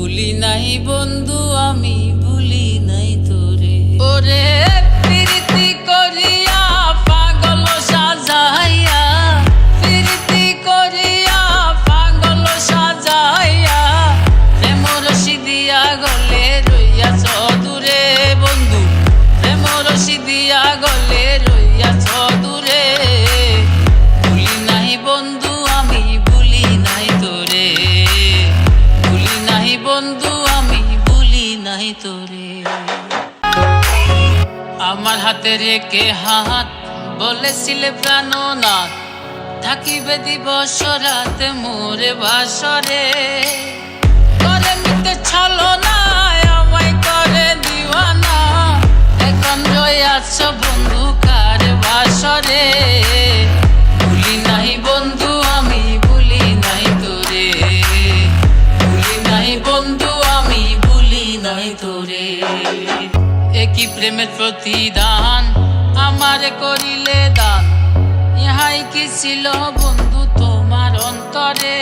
ভুলি নাই বন্ধু, আমি ভুলি নাই তোরে। ওরে করিয়া পাগল সাজাইয়া করিয়া পাগল সাজাইয়া গলে রইয়া দূরে আমি ভুলি নাই তোরে। আমার হাতে রেখে হাত বলেছিলে প্রাণনাথ। থাকিবে দিবস রাতে মোরে বাসরে। করে নিতে ছলো না আমায় করে দিওয়ানা। এখন রয়াছ বন্ধু তোরে একই প্রেমের প্রতিদান আমার করিলে দান। ইহাই কি ছিল বন্ধু তোমার অন্তরে?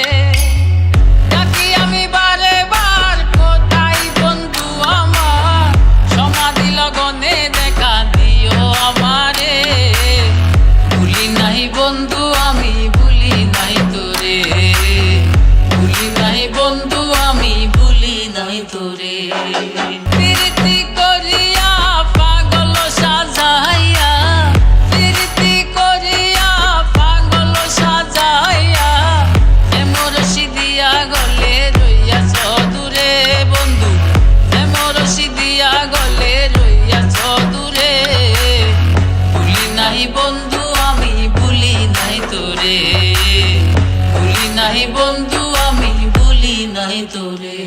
ডাকি আমি বারে বার, কোথায় বন্ধু আমার? সমাধি লগনে তোরে প্রীতি করিয়া পাগল সাজাইয়া, প্রীতি করিয়া পাগল সাজাইয়া এমর সিদিয়া গলে রইয়াছ দূরে বন্ধু। এমর সিদিয়া গলে রইয়াছ দূরে। ভুলি নাই বন্ধু, আমি ভুলি নাই তোরে। ভুলি নাই বন্ধু, আমি ভুলি নাই তোরে।